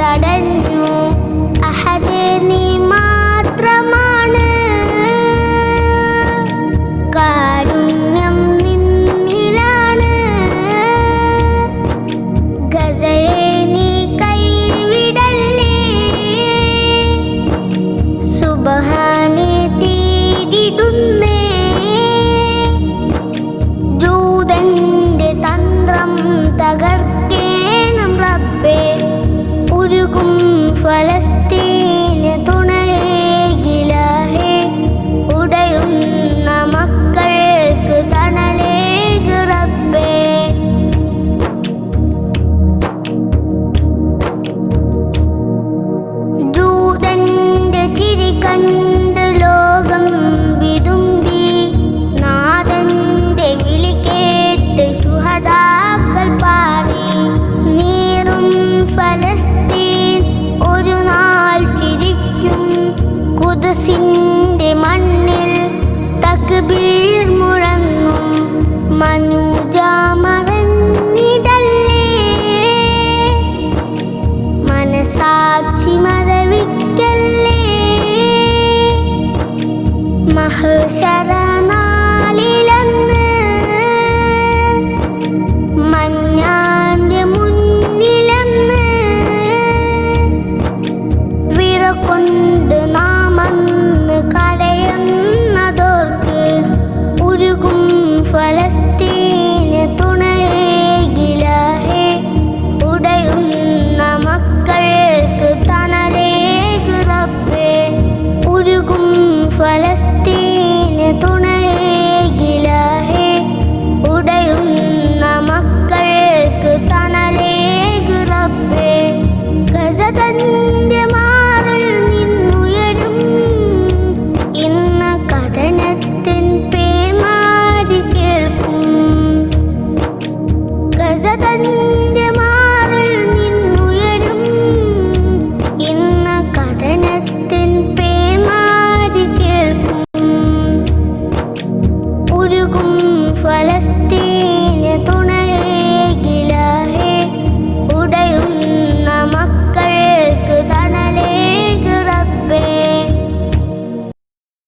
തടഞ്ഞു sueles ഖുദ്സിന്റെ മണ്ണിൽ തക്ബീർ മുഴങ്ങും. മനുജ മറന്നിടല്ലേ മനസാക്ഷി മറവിക്കല്ലേ? മഹശരാ 的灯。